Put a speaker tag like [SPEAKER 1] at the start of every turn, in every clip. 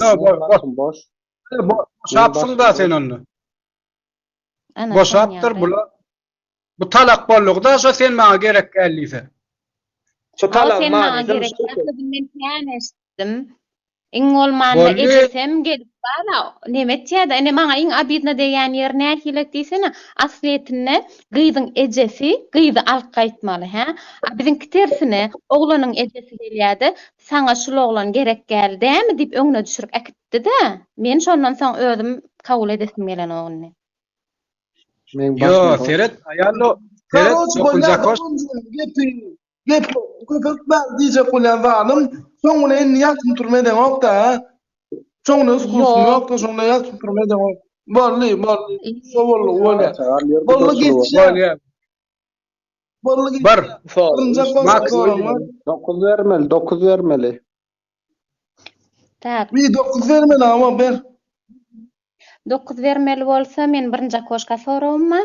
[SPEAKER 1] No, bo-
[SPEAKER 2] Bakın boş.
[SPEAKER 1] bo- boşapsın da sen onu.
[SPEAKER 3] Ana,
[SPEAKER 1] Boşaptır
[SPEAKER 3] sen
[SPEAKER 1] bu. Bu talak bollugda so sen maňa gerek gelýse.
[SPEAKER 2] Şu
[SPEAKER 3] O
[SPEAKER 2] talan
[SPEAKER 3] sen
[SPEAKER 2] mani,
[SPEAKER 3] maňa
[SPEAKER 2] sen
[SPEAKER 3] gerek
[SPEAKER 2] şu-
[SPEAKER 3] ýoksa bilen tänesdim. Iň bolmanda
[SPEAKER 1] Bolly.
[SPEAKER 3] Ejesem gelip bala. Nemet ýa-da ene maňa iň abidna diýen ýer nähilek diýsene, asliýetinde gyýdyň ejesi gyýdy alqaýtmaly, ha? A biziň kitersine oglanyň ejesi gelýärdi, saňa şul oglan gerek geldimi diýip öňüne düşürüp äkitdi-de. Men şondan soň özüm kabul edesim gelen ogluny.
[SPEAKER 2] Men
[SPEAKER 1] Yo, ayallo. Seret
[SPEAKER 4] Karoç
[SPEAKER 1] dokunjak hoş.
[SPEAKER 4] Gepi. Gep köpek ben diýjek bolan zalim. Soňra en ýatym turmadan ok da. Soňra uskusum
[SPEAKER 3] Yok.
[SPEAKER 4] yok da soňra ýatym turmadan ok. Barly, barly. So bolly, bolly.
[SPEAKER 2] Çağırıyor,
[SPEAKER 4] Bolly
[SPEAKER 2] bir de şu var.
[SPEAKER 4] geçýär.
[SPEAKER 1] Bolýar.
[SPEAKER 4] Bolly
[SPEAKER 1] Bir.
[SPEAKER 2] Sol.
[SPEAKER 4] Kırınca
[SPEAKER 2] Üç-
[SPEAKER 4] koş,
[SPEAKER 1] Max.
[SPEAKER 4] koş.
[SPEAKER 2] Dokuz vermeli, dokuz vermeli.
[SPEAKER 3] Tak.
[SPEAKER 4] Bir dokuz vermeli ama ber.
[SPEAKER 3] 9 vermeli bolsa men birinji koşka sorabymma.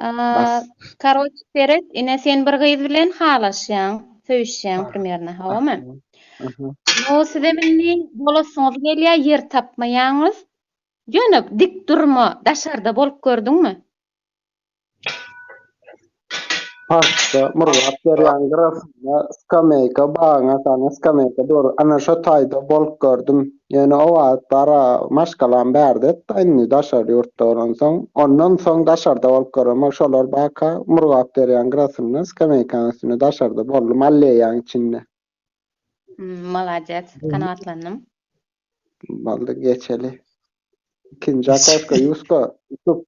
[SPEAKER 2] Bas.
[SPEAKER 3] Karoç Ferit, ine sen bir gyz bilen halaşýaň, söýüşýäň primерно, hawamy?
[SPEAKER 2] Aha.
[SPEAKER 3] No size minni bolasyňyz gelýär, yer tapmaýaňyz. Ýöne dik durma, daşarda bolup gördüňmü?
[SPEAKER 2] Parkta murgat berýän grafyna skameyka baňa sana skameyka dur ana şu taýda bolup gördüm. Ýöne o wagtlara maşgalan berdi. Taýny daşar ýurtda bolan soň, ondan soň daşarda bolup görüm. Şolar baka murgat berýän grafyna skameyka üstüne daşarda boldy malleýän içinde.
[SPEAKER 3] Malajet, kanaatlandım.
[SPEAKER 2] Baldy geçeli. İkinji akoşka Yusko. Yusuf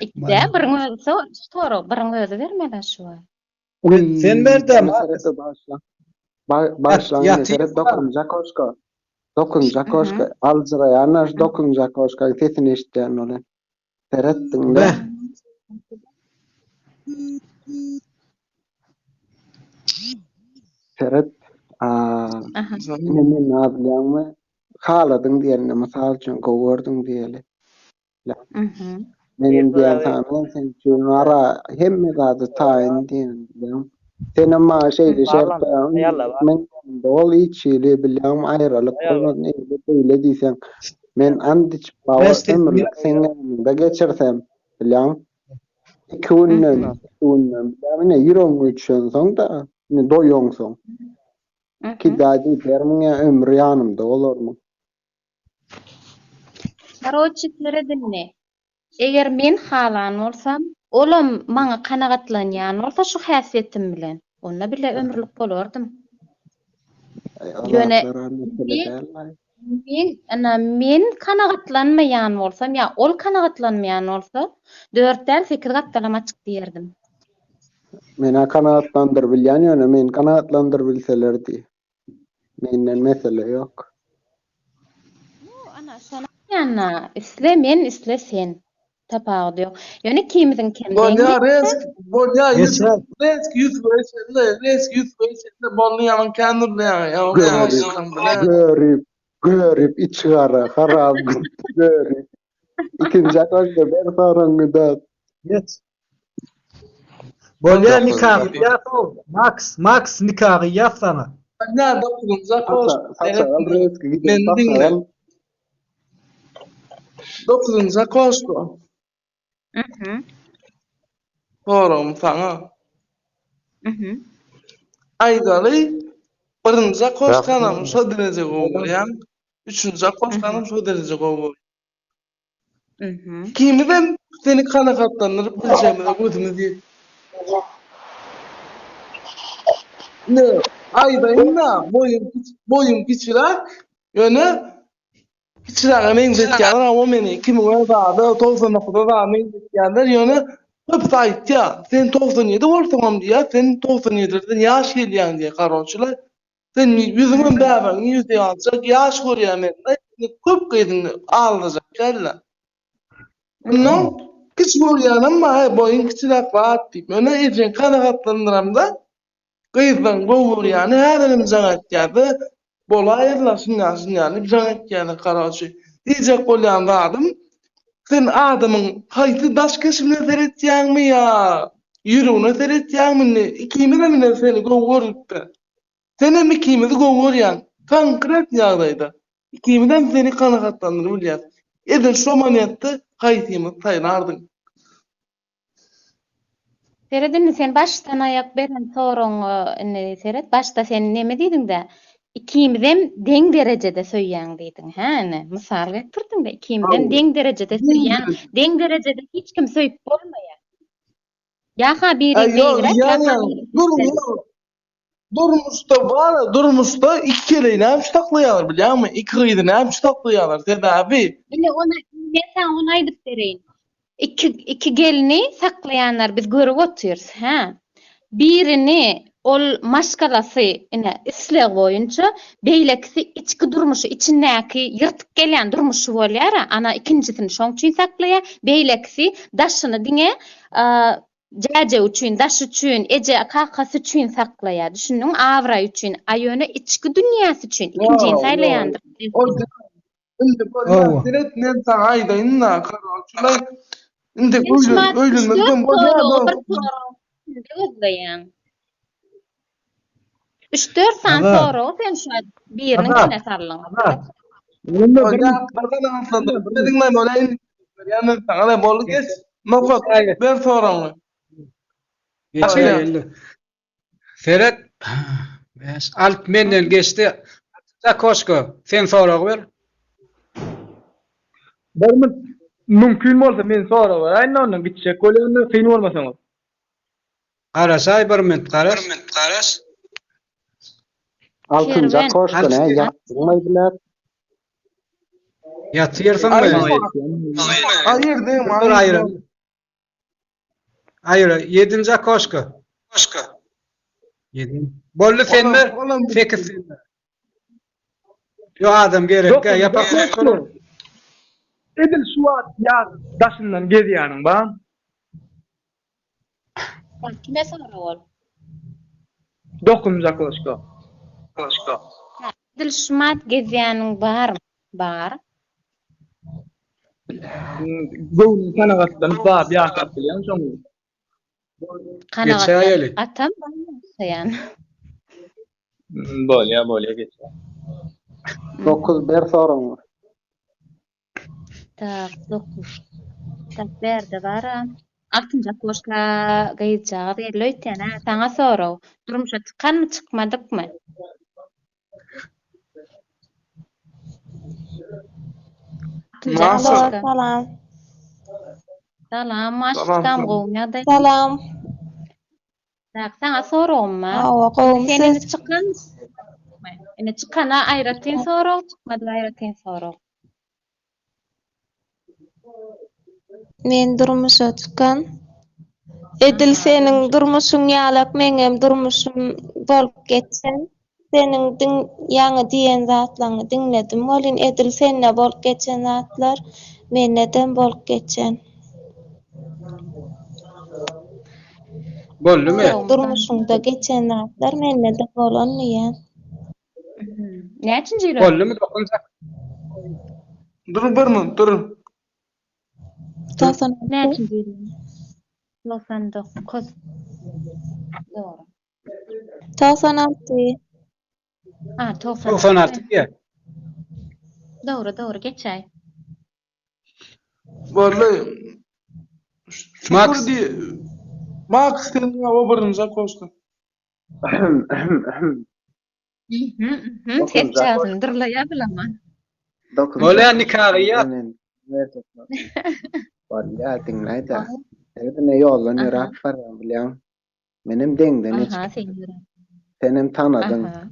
[SPEAKER 3] İkide biriň özü soru, biriň özü vermeli şu.
[SPEAKER 1] Sen berdem.
[SPEAKER 2] Meselesi başla. Ba başla
[SPEAKER 1] yat-
[SPEAKER 2] mesele dokunca koşka. Dokunca koşka. Alzıra yanar dokunca koşka. Sesini işleyen olan. Seyrettin de.
[SPEAKER 3] Ferhat,
[SPEAKER 2] Nene nabilyamı haladyň diýelne, mysal üçin gowurdyň diýeli.
[SPEAKER 3] Mhm.
[SPEAKER 2] Menim diýen taýman sen şunu ara hemme zady taýin diýen. Sen amma şeýle şert men dol içili bilýän aýralyp bolmaz ne beýle diýsen men andyç bawa sen seňden de geçirsem bilýän 2 günden mhm. 2 günden ýürüň üçin soň da. Son.
[SPEAKER 3] Mhm.
[SPEAKER 2] Ki dadi dermine ömrü yanımda olur mu?
[SPEAKER 3] Karoçiklere dinle. Eger men halan bolsam, olam maňa kanagatlanýan bolsa şu häsiýetim bilen, onda bile ömürlük bolurdum. Yöne-
[SPEAKER 2] Yöne
[SPEAKER 3] Men ana men kanagatlanmaýan bolsam, ya ol kanagatlanmaýan bolsa, 4 däl 8 gatdalamaçyk diýerdim.
[SPEAKER 2] Mena kanaatlandır ýöne men kanaatlandır bilselerdi. Menden mesele yok.
[SPEAKER 3] Ana şona ýana isle men isle sen. Tapagy ýok. Ýöne kimizin kendine
[SPEAKER 4] resk, bolya yüz,
[SPEAKER 1] Geçer.
[SPEAKER 4] resk yüz veşende, resk yüz veşende bolly yalan kendir ya. Ya
[SPEAKER 2] Görüp, görüp, görüp içi ara, harap görüp. İkinci akoşta ben sorun da
[SPEAKER 1] Geç. Bolýar
[SPEAKER 4] Dokuz
[SPEAKER 1] nikah
[SPEAKER 4] yapıyor.
[SPEAKER 1] ýap. Max, Max nikahı ýap sana.
[SPEAKER 4] Ne
[SPEAKER 2] reski gidip
[SPEAKER 4] Ben dinle.
[SPEAKER 2] al.
[SPEAKER 4] Dokuzunca koş bu.
[SPEAKER 3] Mhm.
[SPEAKER 4] Sorum sana.
[SPEAKER 3] Mhm.
[SPEAKER 4] Aydaly birinji koşkanam şu derece gowurýan. Üçüncü koşkanam şu derece.
[SPEAKER 3] Mhm.
[SPEAKER 4] Kimiden seni kanakatlandırıp bileceğimi de gözümü diye. Ne? Aydayın da boyum boyum kiçiler yöne kiçiler men zetkenler ama meni kim var da da tolsa noktada da men zetkenler yöne hep sayt ya. Sen 97 olsam diye sen 97'den yaş gelýän diye karoçular sen yüzüňün bäben yüzde alacak yaş görýän men köp gydyn alacak gelle No, Kiç bolýanam ma, boyun kiçirak wat diýip, öne ejin kanagatlandyram da. Gyzdan gowurýany her elim jaňatýardy. Bolaýyrlasyn ýasyn ýaly jaňatýany garaçy. Diýjek bolýan adam, sen adamyň haýty daş kesimine seretýänmi ýa? Ýürüne seretýänmi? Ikimi de mine seni gowurýupdy. Sen hem ikimizi gowurýan. Konkret ýagdaýda. Ikimizden seni kanagatlandyryp bilýär. Edil şu manýatda haýtymyz taýlardyň.
[SPEAKER 3] Seredin sen baştan ayak beren soruň ne Seret başta sen neme diýdiň de ikimizem deň derejede söýýän diýdiň häne mysal getirdiň de ikimizem deň derejede söýýän deň derejede hiç kim söýüp bolmaýar Ýa-ha biri
[SPEAKER 4] yani,
[SPEAKER 3] ýa-ha.
[SPEAKER 4] Durmuşda var, durmuşda iki kere ne yapmış taklayalar biliyor musun? İki kıydı ne yapmış taklayalar tedavi.
[SPEAKER 3] Ine ona sen ona aýdyp bereýin. İki, iki gelini saklayanlar biz görüp oturýarys, ha. Birini ol maşgalasy ine isleg boýunça beýlekisi içki durmuşy, içindäki ýyrtyk gelýän durmuşy bolýar, ha. ana ikincisini şoň üçin saklaýar, beýlekisi daşyny diňe jaje üçin, daş üçin, eje kakasy üçin saklaýar. Düşündiň, awra üçin, aýöne içki dünýäsi üçin, ikinjiň
[SPEAKER 4] Wow,
[SPEAKER 3] saýlaýandyr.
[SPEAKER 4] O Şimdi böyle siret ne sen aydayın da karar. Şimdi
[SPEAKER 3] Yaşmat,
[SPEAKER 4] öyle öyle ben
[SPEAKER 3] bir. Gözleyen. Üç dört san
[SPEAKER 1] Aha.
[SPEAKER 3] soru, sen şu birini kine sarlan.
[SPEAKER 1] Aha.
[SPEAKER 4] O ya bazen aslında dedin lan böyle yani sana da bol geç. Nokot
[SPEAKER 1] Hayır.
[SPEAKER 4] ben soranı. Aynen.
[SPEAKER 1] endi. Seret Bes alt menden geçti. Zakoşko sen sorak ber.
[SPEAKER 5] Barman mümkün bolsa men sonra var. Aynan ondan gitjek bolýan kyn bolmasaňyz.
[SPEAKER 1] Qarasay bir minut qaras.
[SPEAKER 2] Altınca
[SPEAKER 3] Kerven.
[SPEAKER 2] koştu ne
[SPEAKER 1] Altı-
[SPEAKER 2] yaptırmaydılar.
[SPEAKER 1] Yatyrsın
[SPEAKER 4] Hayır.
[SPEAKER 1] mı?
[SPEAKER 4] Hayır değil mi?
[SPEAKER 1] Dur hayır. Hayır, yedinci koşku.
[SPEAKER 6] Başka.
[SPEAKER 1] Yedin. Bollu
[SPEAKER 4] oğlum,
[SPEAKER 1] sekiz fenler. Yo adam gerek,
[SPEAKER 5] Yok,
[SPEAKER 1] yapak.
[SPEAKER 5] yok. Edil suat ya daşından gezýäniň ba.
[SPEAKER 3] Kime soru ol?
[SPEAKER 5] Dokunja koşko.
[SPEAKER 6] Başka.
[SPEAKER 3] Dil şumat gezýäniň bar mı? Bar.
[SPEAKER 5] Göwün kanagatdan ba ýakap bilýän şoň.
[SPEAKER 1] Kanaat Geçerli.
[SPEAKER 3] atam olmazsa
[SPEAKER 5] yani. Bolya bolya
[SPEAKER 2] geçer. 9 ders var.
[SPEAKER 3] Так, dokuz. Tak berdi Durmuşa
[SPEAKER 7] Salam,
[SPEAKER 3] maş
[SPEAKER 4] Salam,
[SPEAKER 3] tam
[SPEAKER 4] salam.
[SPEAKER 3] goňa da.
[SPEAKER 7] Salam.
[SPEAKER 3] Tak, sana sorum ma.
[SPEAKER 7] Hawa qowum
[SPEAKER 3] Senin
[SPEAKER 7] siz.
[SPEAKER 3] çıkan Ene çıkana ayratyn soru, çıkmadı ayratyn soru.
[SPEAKER 7] Men durmuşa çıkan. Edil senin durmuşun ýalak meňem durmuşum bolup geçen. Senin din ýaňy diýen zatlaryny diňledim. Bolin edil senne bolup geçen zatlar menneden bolup geçen.
[SPEAKER 1] Bollu mu?
[SPEAKER 3] Yok.
[SPEAKER 7] Durmuşunda geçen zatlar mennede bolanmaýan.
[SPEAKER 3] Näçin jyra?
[SPEAKER 1] Bollu mu dokunacak?
[SPEAKER 4] Dur bir minut dur.
[SPEAKER 7] Tasan.
[SPEAKER 3] Näçin jyra? 99. Doğru.
[SPEAKER 7] Tasan alty.
[SPEAKER 3] Ha, 96.
[SPEAKER 1] 96 ya.
[SPEAKER 3] Doğru, doğru.
[SPEAKER 4] Böyle
[SPEAKER 1] Max.
[SPEAKER 4] Max diye Max koştu.
[SPEAKER 3] Hı hı hı.
[SPEAKER 2] Dokuz,
[SPEAKER 3] Ses
[SPEAKER 2] dokuz.
[SPEAKER 3] çalsın, durlaya bilama.
[SPEAKER 2] Dokuz.
[SPEAKER 1] Bolýan nikahı ya.
[SPEAKER 2] Senin- Bolýa diňläýdi. Ede ne ýollan
[SPEAKER 3] Aha.
[SPEAKER 2] ýörak bar bilýän. Menim deňden hiç
[SPEAKER 3] Aha, sen jyra.
[SPEAKER 2] senem tanadın.
[SPEAKER 3] Aha.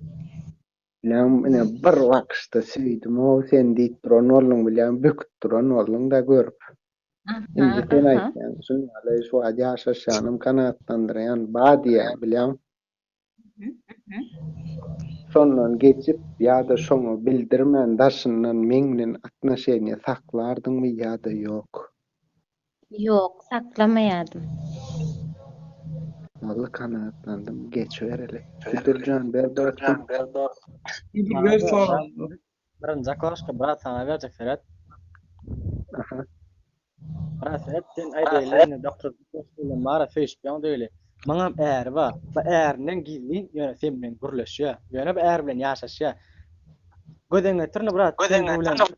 [SPEAKER 2] Bilýän ine bir wagtda süýdüm. O sen diýip duran oğlum bilýän büküp duran oğlum da görüp. Indi
[SPEAKER 3] Aha,
[SPEAKER 2] sen
[SPEAKER 3] aha.
[SPEAKER 2] aýtýan, şunu alay şu ýaşaşanym kanatlandyrýan badiýe bilýän. Şondan geçip ýa-da şoňa bildirmän daşyndan meňden atnaşenýa saklardyňmy ýa-da ýok.
[SPEAKER 3] Yok, saklamayadım.
[SPEAKER 2] Vallahi kanatlandım. Geç vereli. Südürcan ber dostum.
[SPEAKER 4] Bir ver sonra.
[SPEAKER 8] Birinci koşka brat sana verecek Ferhat.
[SPEAKER 2] Aha.
[SPEAKER 8] Rasa etden aýdylany doktor dostum mara Facebook döýle. Maňa äri ba, ba ärden gizli ýöne sen bilen gürleşýä, ýöne ba äri bilen ýaşaşýa. Gödeňe turny brat, gödeňe turny.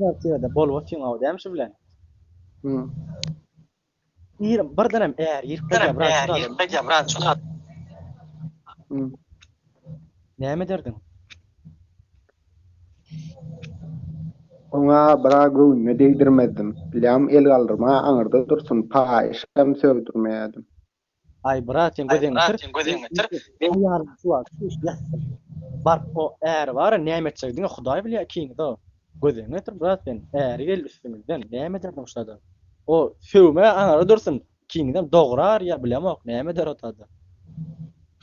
[SPEAKER 8] Ýa-da bolwa fiň awdam şu bilen.
[SPEAKER 2] Ýer
[SPEAKER 8] birden hem äri ýerpejä brat,
[SPEAKER 2] ýerpejä brat şulat.
[SPEAKER 8] Näme derdiň?
[SPEAKER 2] Ona bira göwüme deýdirmedim. Bilam el galdyrma aňyrda dursun, pa işlem sövdürmeýärdim.
[SPEAKER 8] Ay bratin gözeň sen gözeň bitir. Men ýarym şu wagt şu ýasam. Bar o är bar nämet çegdiňe Hudaý bilýär kiň da. Gözeň bitir bratin är gel üstümizden nämet başlady. O sövme aňara dursun. Kiňden dograr ýa bilemok nämet deratadı.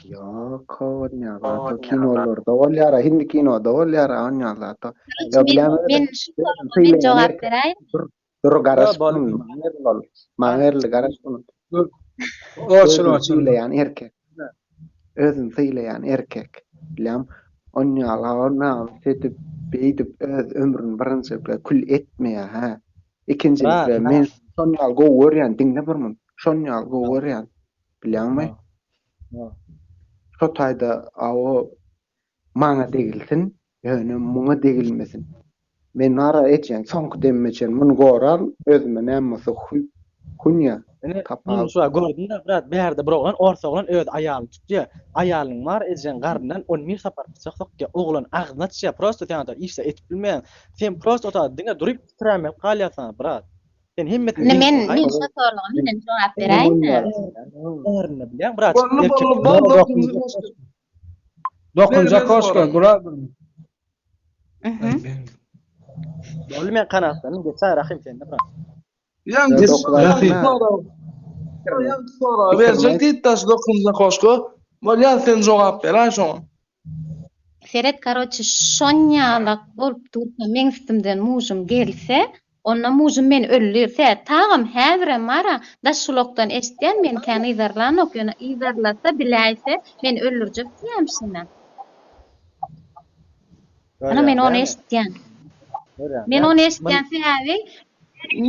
[SPEAKER 2] Yok oynayala. O kinolarda olyara, hindi kinoda olyara oynayala. Ya bilemedim.
[SPEAKER 3] Men şu soruga jogap beraýyn.
[SPEAKER 2] Dur
[SPEAKER 8] garas
[SPEAKER 2] bunun. Maňerli garas bunun. Oçun
[SPEAKER 1] oçun.
[SPEAKER 2] Yani erkek. Özün tiyle yani erkek. Bilem oynayala oynayala. Setip beýdip öz ömrün birinci bile etme ya ha.
[SPEAKER 8] Ikinci bile
[SPEAKER 2] men sonýal gowy görýän diňle birmin. Sonýal gowy görýän.
[SPEAKER 8] Bilýärmi?
[SPEAKER 2] Şo taýda awo maňa degilsin, ýöne muňa degilmesin. Men nara etjäň soňky demmeçen muny goran özüme nämmesi kunya
[SPEAKER 8] bunu şu gördün brat berde birogan orta oglan öz aýalyny tutýa. Aýalyň var ejen gardan 10 mil sapar çykdyk ki oglan agzyna tutýa prosto täňde işe etip bilmeýän. Sen prosto ota diňe durup tiramek galýasan brat. Erne bilýän brat.
[SPEAKER 4] Bolly
[SPEAKER 8] erkek-
[SPEAKER 4] bolly bol dokunja koşka.
[SPEAKER 1] Dokunca gura.
[SPEAKER 3] Mhm.
[SPEAKER 8] Bolly men kanatlaryň geçer rahim sende brat.
[SPEAKER 4] Yan
[SPEAKER 2] doklar-
[SPEAKER 4] Yan sonra. Yan sonra. Berjek diýdas dokunja koşka. Bolýan sen jogap beraýin şoňa.
[SPEAKER 3] Seret karoçy şonýalak bolup dursa men üstümden mujum gelse, onda mujum men öllürse, tagym häzire mara daşulokdan eşitýän men kän izarlanok, ýöne izarlasa biläýse men öllürjek diýem şuna. Ana men onu eşitýän. Men onu eşitýän sebäbi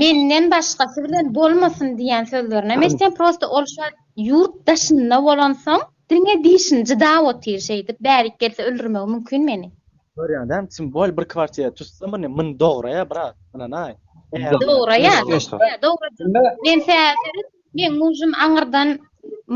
[SPEAKER 3] menden başgasy bilen bolmasyn diýen sözlerine. Meşden prosto ol şu yurtdaşynda bolansam, diňe diýişin jyda otyr şeydi. Bärik gelse öldürmek mümkin meni.
[SPEAKER 8] Görýändem simbol bir kwartiýa tutsam ne min dogry ya brat. Ana nay.
[SPEAKER 3] Ya, Doğru. Men sebäbi men mujum aňyrdan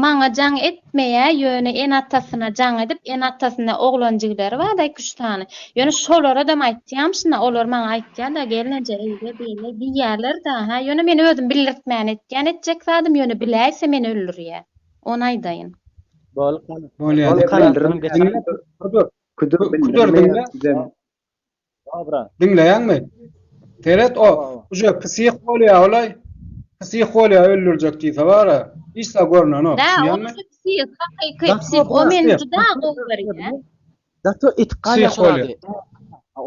[SPEAKER 3] maňa jaň etmeýä, ýöne en atasyna jaň edip, en atasyna oglanjyklary bar da 2 tane. Ýöne şolara da aýtýam şuna, olar maňa aýtýar da gelnece eýle beýle diýerler da. Ha, ýöne men özüm bildirtmän etýän etjek zadım ýöne biläýse men öldürýär. Onu aýdaýyn.
[SPEAKER 8] Bol
[SPEAKER 1] Bolýar.
[SPEAKER 8] Bol geçer.
[SPEAKER 1] Kudur.
[SPEAKER 2] Kudur
[SPEAKER 1] Kudur. Dinleýänmi? Teret o uje psih bolýar olay. Psih bolýar öldürjek diýse bara. Isa görnen o.
[SPEAKER 3] Da, o
[SPEAKER 1] Düşünýänmi?
[SPEAKER 3] psih, hakyky
[SPEAKER 1] Da,
[SPEAKER 3] psih, o
[SPEAKER 1] da,
[SPEAKER 3] men
[SPEAKER 1] da.
[SPEAKER 3] juda gowurýar.
[SPEAKER 8] Dato itqal
[SPEAKER 1] Psih
[SPEAKER 8] ýaşady.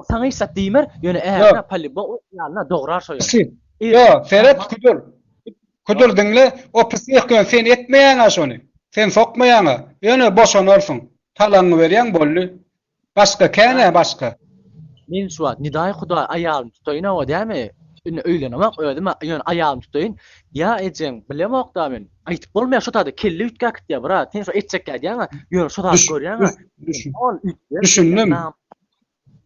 [SPEAKER 8] Saňa isat diýmer, ýöne
[SPEAKER 1] Yok.
[SPEAKER 8] ähna pali bu ýalna dograr şoýar.
[SPEAKER 1] Psih. Yo, Teret kudur. Kudur dinle. O psih gön sen etmeýän şonu. Sen sokmaýan. Ýöne boşanarsyň. Talanny berýän bolly. Başga käne başga.
[SPEAKER 8] Men şu an nidaý Hudaý aýalym tutoýyn o dämi? Ünne öýlenemek öýdüm, ýöne aýalym tutoýyn. Ya ejen bilemok da men. Aýtyp bolmaýar şu taýda kelli ütgak diýär brat. Sen şu etjek diýär, ýöne şu taýda
[SPEAKER 1] Düş-
[SPEAKER 8] görýän.
[SPEAKER 1] Düşün. Düşündüm.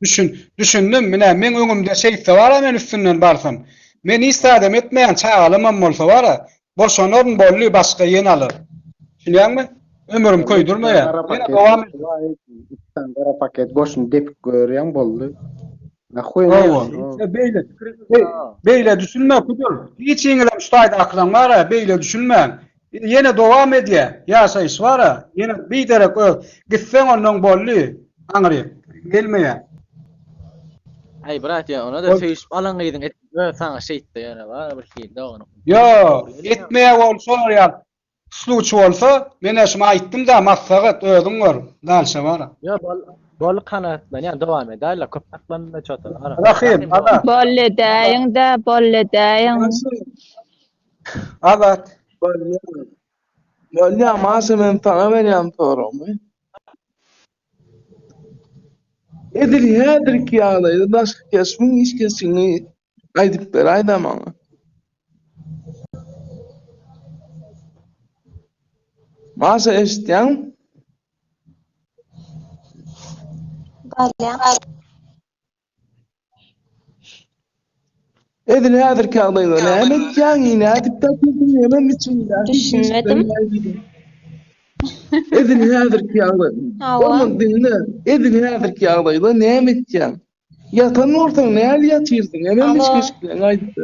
[SPEAKER 1] Düşün, düşündüm. Mine men öňümde şeýse bara men üstünden barsam. Men issadam etmeýän çağalymam bolsa bara, bolşanaryn bolly başga ýen alır. Düşünýärmi? Ömrüm koýdurmaýar.
[SPEAKER 2] Kara
[SPEAKER 1] Ýene
[SPEAKER 2] paket.
[SPEAKER 1] dowam et.
[SPEAKER 2] Sen kara paket goşun dep görýän boldy. Na
[SPEAKER 1] Owa.
[SPEAKER 2] koýma.
[SPEAKER 1] Beýle, be- beýle düşünme kudur. Hiç şu taýda aklan bara, beýle düşünmän. Ýene dowam edýär. Ýaşaýyş bara, ýene biderek ö. Gitseň onuň bolly, aňry. Gelmeýär.
[SPEAKER 8] Ay brat ya ona da
[SPEAKER 1] Oy.
[SPEAKER 8] söýüş alan gyýdyň et. Ö saňa şeýtde ýöne var bir şey dogany.
[SPEAKER 1] Yo, etmeýär bolsa ýa. Sluç bolsa, men eşme aýtdym da maksagat özüň gör. Dalşa bara.
[SPEAKER 8] Ya bol kanatlan ýa dowam edýärler köp aklanma çota.
[SPEAKER 1] Rahim, ada,
[SPEAKER 7] Bolle daýyň da, bolle daýyň.
[SPEAKER 1] adat.
[SPEAKER 4] Bolýan. Bolýan maşa men taňa berýän soragy. Edil hädir ki ýagdaýda daş kesmiň iş kesini aýdyp beraýda da Was ist Yang?
[SPEAKER 7] إذن
[SPEAKER 4] هذا الكاظ أيضا لأنك كاهنة تبتكرني من düşünmedim. إذن
[SPEAKER 7] هذا
[SPEAKER 4] الكاظ Onun dinle.
[SPEAKER 7] İdin
[SPEAKER 4] nedir ki ağlayla ne emet ya? Yatanın ortasına ne hal yatıyorsun? Hemen
[SPEAKER 7] hiç
[SPEAKER 4] Allah. keşke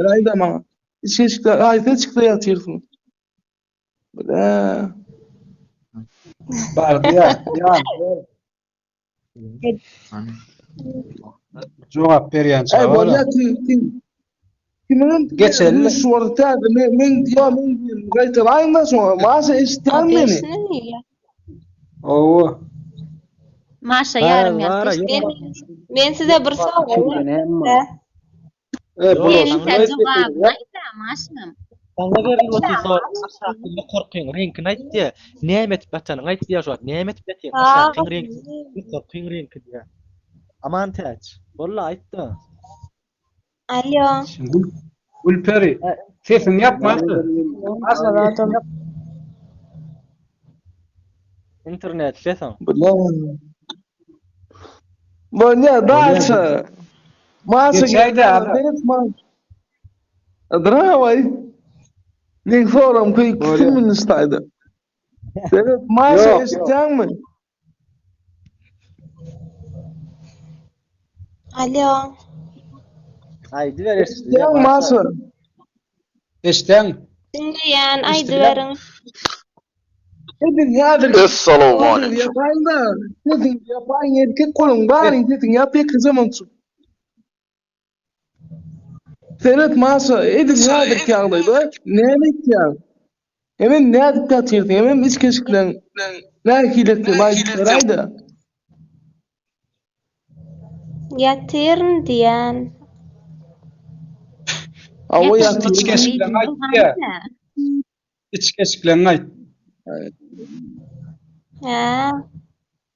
[SPEAKER 4] ayda ama. Hiç keşke ayda çıktı yatıyorsun.
[SPEAKER 1] Bıra ya. Ya. Jogap berýän
[SPEAKER 4] Ay
[SPEAKER 1] çağa.
[SPEAKER 4] bolla kim kimin
[SPEAKER 1] Geçelim.
[SPEAKER 4] şu orta men men diyor men gaýtar aýma şoňa maşa iştän meni.
[SPEAKER 7] Ateşini ya.
[SPEAKER 1] Oo.
[SPEAKER 3] Maşa
[SPEAKER 8] Ha,
[SPEAKER 3] yarım
[SPEAKER 8] var,
[SPEAKER 3] ýa.
[SPEAKER 8] yok.
[SPEAKER 7] Men size bir soň
[SPEAKER 1] E,
[SPEAKER 8] Yok,
[SPEAKER 1] bu
[SPEAKER 3] Senin
[SPEAKER 8] Yok,
[SPEAKER 3] sen jogab aýda maşam.
[SPEAKER 8] Sana berilmesi sor. Aşağıda korkuyun renkini ayt diye. Näme etip batanyň ayt diye şoňa. Näme etip batýan? Aşağıda renk. Bir korkuyun renki diye. Aman täç. Bolla aýtdy.
[SPEAKER 4] Link forum kuy
[SPEAKER 1] Böyle.
[SPEAKER 4] kim ministaydı? Berit maşa
[SPEAKER 1] Yok, yok.
[SPEAKER 4] iştän mi?
[SPEAKER 7] Alo.
[SPEAKER 4] İştän maşa.
[SPEAKER 1] Eşden.
[SPEAKER 7] Dinleyen aýdy
[SPEAKER 1] İşte
[SPEAKER 7] berin.
[SPEAKER 4] Edin yadır.
[SPEAKER 6] Assalamu
[SPEAKER 4] Edin yapayım da. Edin yapayım erkek kolun bari edin yap ya zaman su. Senet masa edin yadır ki ağlaydı. Ne demek ya? Hemen ne adık katırdı? Hemen iç keşiklen. Ne hilekli layıklaraydı.
[SPEAKER 7] Yatyrn diýen.
[SPEAKER 4] Ava
[SPEAKER 1] İç
[SPEAKER 4] yatır.
[SPEAKER 1] keşiklen ayt ya. İç keşiklen ayt.
[SPEAKER 7] Ha,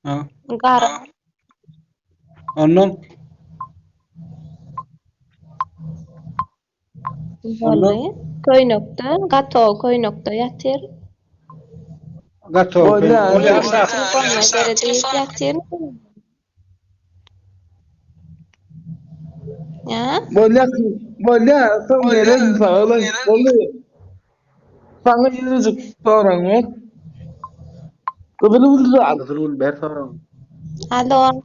[SPEAKER 1] Ha.
[SPEAKER 7] gar.
[SPEAKER 1] Ondan
[SPEAKER 7] Köýnekde, gato köýnekde yatyr.
[SPEAKER 1] gato.
[SPEAKER 4] Bolla,
[SPEAKER 1] Bolla,
[SPEAKER 4] bolla.
[SPEAKER 1] saf.
[SPEAKER 7] Telefonna göre diýip yatyr. Ya,
[SPEAKER 4] Bolla, bolla, sen gelen sağlan. Bolla. Sana yürücük soran var. Kıvılı vurdu.
[SPEAKER 7] alo.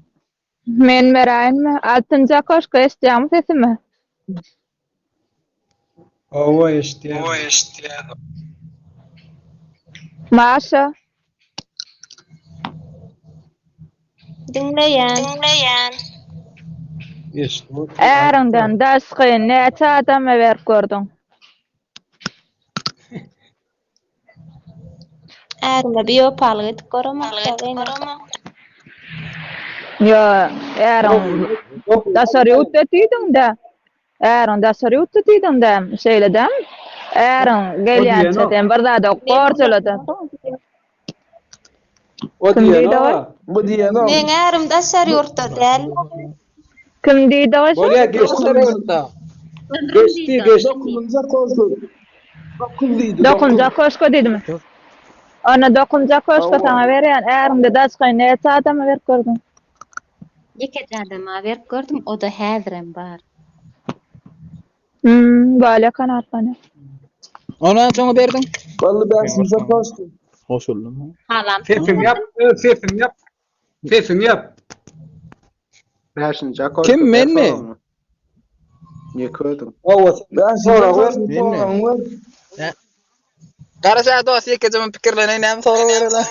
[SPEAKER 9] Men Meray'ın altıncı koşku isteyeceğim sesimi.
[SPEAKER 1] Oeste. Oeste.
[SPEAKER 9] Masha.
[SPEAKER 7] Dinleyen. Dinleyen.
[SPEAKER 9] Eğrinden daşkı nete adam verip
[SPEAKER 7] gördün? Eğrinde bir opalı
[SPEAKER 9] git koruma. Ya, eğrinde. Dasarı utletiydim de. Utdydyň da şeýledem. Ärin gelýänçeden bir zada gorjulady.
[SPEAKER 1] O
[SPEAKER 9] Kim
[SPEAKER 1] diýen
[SPEAKER 9] diýdi
[SPEAKER 1] o.
[SPEAKER 4] Bu diye ne
[SPEAKER 7] Men erim daşary ýurtda däl.
[SPEAKER 9] Kim diýdi o?
[SPEAKER 1] Bolya geçdi orta. Geçdi, geçdi.
[SPEAKER 4] Dokununca korku. Dokunduydu.
[SPEAKER 9] Dokunja koşku dedimi. Ona dokunja koşku sana berýän ärimde daşky näçe adam ewer gördüň?
[SPEAKER 3] Ýeke adam haber gördüm, o da häzirem bar.
[SPEAKER 9] Hmm, böyle kanat bana.
[SPEAKER 5] Ondan soňra berdiň.
[SPEAKER 4] Vallahi ben size korku.
[SPEAKER 3] Halam.
[SPEAKER 1] Sesini yap. e, Sesini yap. Sesini yap.
[SPEAKER 5] Kim, men mi?
[SPEAKER 2] Niye köydüm?
[SPEAKER 1] Oo.
[SPEAKER 4] Ben
[SPEAKER 1] Sonra
[SPEAKER 4] korku.
[SPEAKER 5] ben mi?
[SPEAKER 4] var.
[SPEAKER 5] Garaşa dost ýeke zaman pikirlenýän näme soraw berler.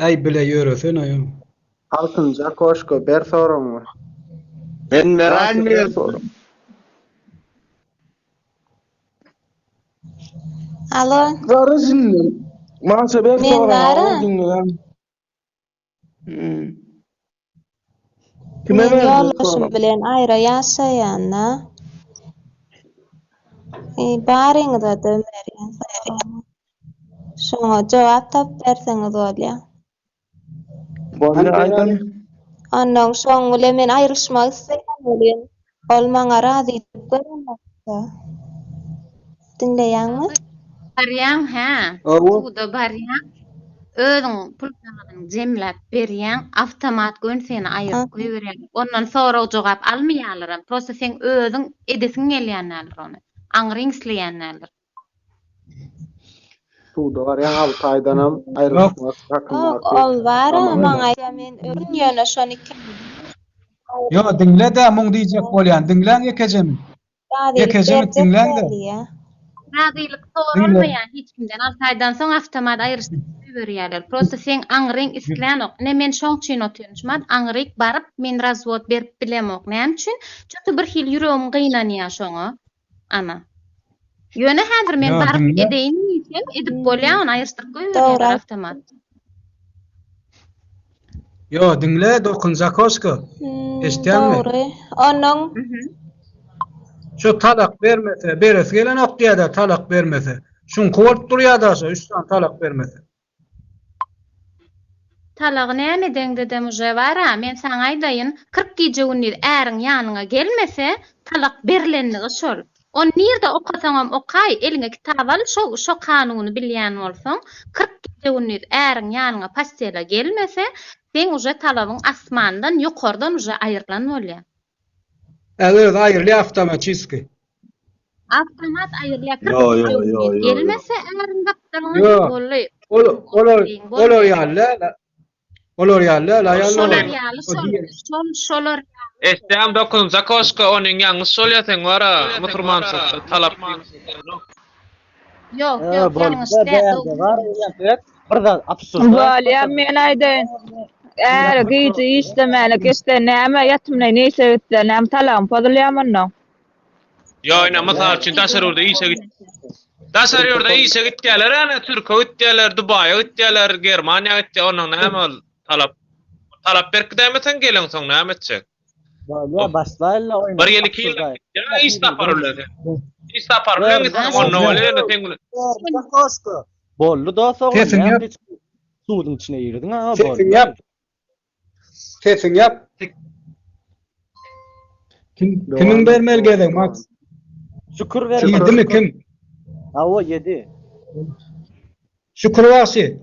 [SPEAKER 1] Ay bile yürüsün ayım.
[SPEAKER 2] Altıncı koşku ber sorun mu?
[SPEAKER 6] Ben merak
[SPEAKER 2] Ber sorun.
[SPEAKER 7] Alo.
[SPEAKER 4] Garı şimdi. Masa ben
[SPEAKER 7] Men
[SPEAKER 4] soran.
[SPEAKER 7] garı.
[SPEAKER 4] ama dinleyen. Hmm. Kime
[SPEAKER 7] Men
[SPEAKER 4] verdin
[SPEAKER 7] ýoldaşym
[SPEAKER 4] soran?
[SPEAKER 7] bilen aýra ýaşaýanna. E, baryňyza dömerýän. Şoňa jogap tap berseňiz bolýar.
[SPEAKER 4] Vallahi aydan.
[SPEAKER 7] Ondan şoň bilen men aýryşmak isleýän welin, ol maňa razy edip görmekde.
[SPEAKER 3] Dinleýäňmi? ha.
[SPEAKER 1] hä.
[SPEAKER 3] Suda barýaň. Özüň pullarını jemläp berýän awtomat gön seni aýryp goýberýär. Ondan soraw jogap almaýarlar. Prosta sen özüň edesiň gelýän ony. onu. Aňryň näler.
[SPEAKER 2] suda var. ya alt aydan ham ayrılmak takılmak.
[SPEAKER 7] Ol var
[SPEAKER 2] ama
[SPEAKER 7] maňa men öňün ýöne şonu
[SPEAKER 1] Yo dinle de muň diýjek bolýan. Dinlen ýekejem. Ýekejem dinlen de.
[SPEAKER 3] Radylyk soraýan hiç kimden al aýdan soň avtomat aýryşyp Berýärler. Prosta sen aňryň islenok. Ne men şoň üçin otuýmuşmat, aňryk baryp men razwod berip bilemok. Näme üçin? Çünki bir hil ýüregim gynanýar şoňa. Ana. Ýöne häzir men
[SPEAKER 1] Ya,
[SPEAKER 3] baryp
[SPEAKER 1] dinle.
[SPEAKER 3] edeýin diýsem, edip bolýan, ony aýryşdyryp
[SPEAKER 7] Dogry.
[SPEAKER 3] goýberýär awtomat.
[SPEAKER 1] Yo dinle dokunjakosko. Eşitýänmi?
[SPEAKER 7] Dogry. Onuň
[SPEAKER 1] Şu talak vermese, beres gelen okýada talak vermese. Şun kowup durýar-da şu üstten talak vermese.
[SPEAKER 3] Talagy näme deňde de mujawara, men saňa aýdaýyn, 40 gije günni äriň ýanyňa gelmese, talak berilenligi şol. On nirde okasaňam okay, eliňe kitap al, şo şo kanuny bilýän bolsaň, 40 gije günni äriň ýanyňa pastela gelmese, sen uje talabyň asmandan ýokardan uje aýrylan bolýar.
[SPEAKER 1] Evet, ayrılı avtomatiski.
[SPEAKER 3] Avtomat. 40
[SPEAKER 6] Yo, yo, yo.
[SPEAKER 3] Gelmese äriň gapdalyň bolýar.
[SPEAKER 1] Ol. Olor ýalle, la ýalle.
[SPEAKER 3] Şolar
[SPEAKER 1] olor.
[SPEAKER 3] ýaly,
[SPEAKER 1] O diýer.
[SPEAKER 3] şol, şolar
[SPEAKER 10] Estem dokun zakoska onun ýangy solýasyň wara musulmança talap.
[SPEAKER 3] Yok,
[SPEAKER 8] Ee,
[SPEAKER 3] yok, yanlış.
[SPEAKER 8] bir
[SPEAKER 3] değil,
[SPEAKER 8] değerde
[SPEAKER 3] doğru.
[SPEAKER 8] var, ýa-da Bir da absurd.
[SPEAKER 9] Bolýan men aýdyn. Äri gyýjy işlemälik işte näme ýatmyna näse ötde, näme talam podulýamyň.
[SPEAKER 10] Yo, ina masal üçin daşarurda iyse git. Daşarurda iyse gitdiler, ana Türkiye gitdiler, Dubai gitdiler, Germaniýa gitdi, onun näme ol talap. Talap berkidemesen gelen soň näme etjek?
[SPEAKER 8] Bolýa başlaýla oyna.
[SPEAKER 10] Bir ýeli kiýil. Ya istaparlar. Istaparlar, onu bolýar, sen
[SPEAKER 8] Bollu da soň.
[SPEAKER 1] Kesin yap.
[SPEAKER 8] Suwdyň içine ýerdiň ha,
[SPEAKER 1] Kesin
[SPEAKER 8] bollu.
[SPEAKER 1] yap. Kesin yap. Kim, kimin bermel gelek Max?
[SPEAKER 8] Şükür ver.
[SPEAKER 1] Yedi mi kim?
[SPEAKER 8] Ha o yedi.
[SPEAKER 1] Şükür Vasi.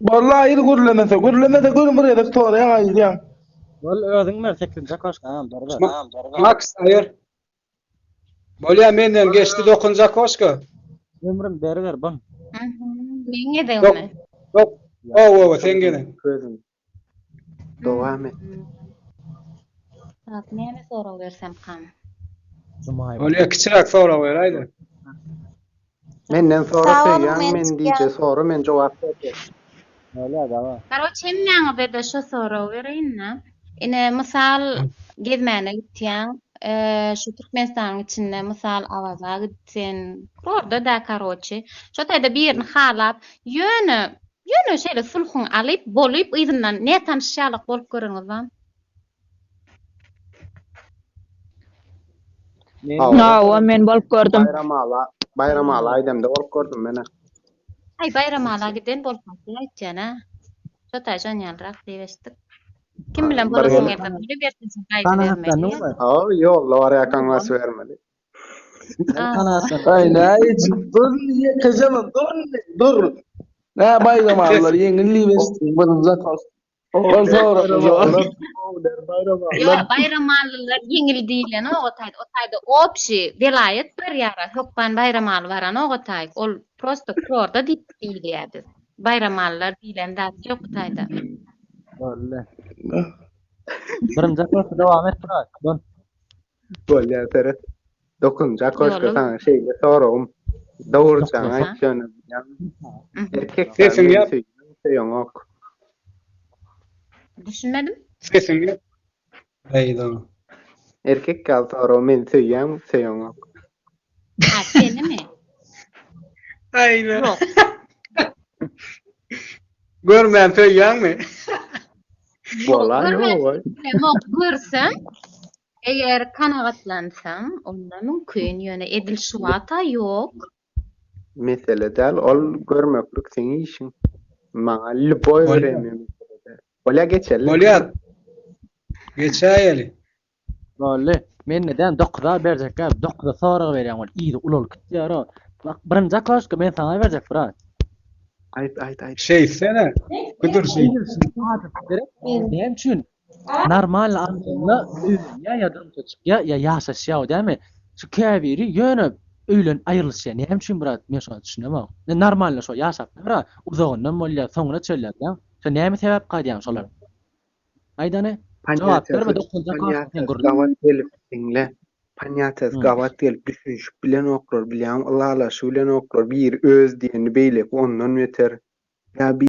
[SPEAKER 4] Vallahi aýry gürlemese, gürlemese görün bir ýerde toraýan aýdýan.
[SPEAKER 8] Bol özüň mertekli jakoş ha, barba.
[SPEAKER 1] Ma- Max, hayır. Bolya menden geçti dokunacak koşku.
[SPEAKER 8] Ömrüm ver.
[SPEAKER 3] Hı hı. Meňe de
[SPEAKER 1] Yok.
[SPEAKER 3] ony.
[SPEAKER 1] Yok. O o sen.
[SPEAKER 2] Gözüm. Devam et.
[SPEAKER 3] Bak, näme sorag bersem kam.
[SPEAKER 1] Bolya kiçirak sonra ver haydi.
[SPEAKER 2] Menden
[SPEAKER 7] olun,
[SPEAKER 2] söýýän
[SPEAKER 7] men
[SPEAKER 2] diýje sonra men jogap berdim.
[SPEAKER 3] Näme bede şo sorag bereýin Ine misal gezmäne gitýän, şu Türkmenistanyň içinde misal awaza gitsen, orada da karoçy. Şo taýda bir ýerini halap, ýöne, ýöne şeýle sulhuň alyp, bolup, ýyzyndan ne tanışýarlyk bolup görüňiz
[SPEAKER 9] men bolup gördüm.
[SPEAKER 2] Bayram ala, bayram ala aýdamda bolup gördüm mene.
[SPEAKER 3] Ay bayram ala giden bolup aýtjana. Şo taýda ýanýalrak diýeşdik. Kim bilen
[SPEAKER 2] gel-
[SPEAKER 3] ýerde bile bersin gaýdy
[SPEAKER 8] ne
[SPEAKER 3] bermeli.
[SPEAKER 2] Ha, ýol var ýakan was bermeli.
[SPEAKER 8] Hatta.
[SPEAKER 4] Ayna hiç dur niye kaçamam dur dur. Ne bayram aldılar yengilli vestin bunun zakos. Ol sonra
[SPEAKER 3] Yo, bayramalylar yeňil diýilen o taýda, o taýda opşi vilayet bir ýara hökman bayramaly baran o taýda. Ol prosto kurorda diýilýärdi. Bayramalylar diýilen zat ýok bu taýda.
[SPEAKER 8] Öyle. Birim jakoş devam et bırak. Don.
[SPEAKER 2] Bolýar teret. Dokunjak koşka
[SPEAKER 3] Ýolum.
[SPEAKER 2] sana şeýle sorum. Aýtýan.
[SPEAKER 3] Mhm.
[SPEAKER 2] Erkek
[SPEAKER 1] Kesin yap.
[SPEAKER 2] Söýýän ok.
[SPEAKER 3] Düşünmedim.
[SPEAKER 1] Kesin yap. Haydi.
[SPEAKER 2] Erkek sorum men söýýän ok.
[SPEAKER 3] Ha, seni mi?
[SPEAKER 1] Haydi.
[SPEAKER 3] Yok.
[SPEAKER 1] Görmän söýýän mi?
[SPEAKER 2] Bolar
[SPEAKER 3] görmez.
[SPEAKER 2] ýok.
[SPEAKER 3] Mok görsem, eger kanagatlansam, onda mümkin ýöne edil şuwata ýok.
[SPEAKER 2] Mesele däl, ol görmeklik seň işiň. Maňa lüboy
[SPEAKER 1] Bolýar.
[SPEAKER 2] Öýrenmem. Bolýa geçerli.
[SPEAKER 1] Bolya. Geçäýeli.
[SPEAKER 8] Bolly. Men neden dokda berjek gap, dokda sonra berýän bol. Ýygy ulul o. Bak, birinji klaska men sana berjek brat.
[SPEAKER 2] Ayt ayt ayt.
[SPEAKER 1] Şey sene. Kudur şey.
[SPEAKER 8] Näme üçin? Normal anlamda ya ýa-da ya ya ýaşaşýaw, dämi? Şu käbiri ýöne öýlen aýrylşýar. Näme üçin brat? Men şonu düşünemem. Ne normal şo ýaşap, brat. Uzagyndan bolýar, soňra çölýär, dämi? Şu näme sebäp gaýdýan şolar? Aýdany? Jogap berme, dokuzda kalsın, gurur.
[SPEAKER 2] Gavat gelip dinle. Panyatas
[SPEAKER 8] Hı.
[SPEAKER 2] gavat gelip düşünüş bilen okur, bilen Allah Allah şu bilen okur, bir öz diyeni beylep ondan yeter. Ya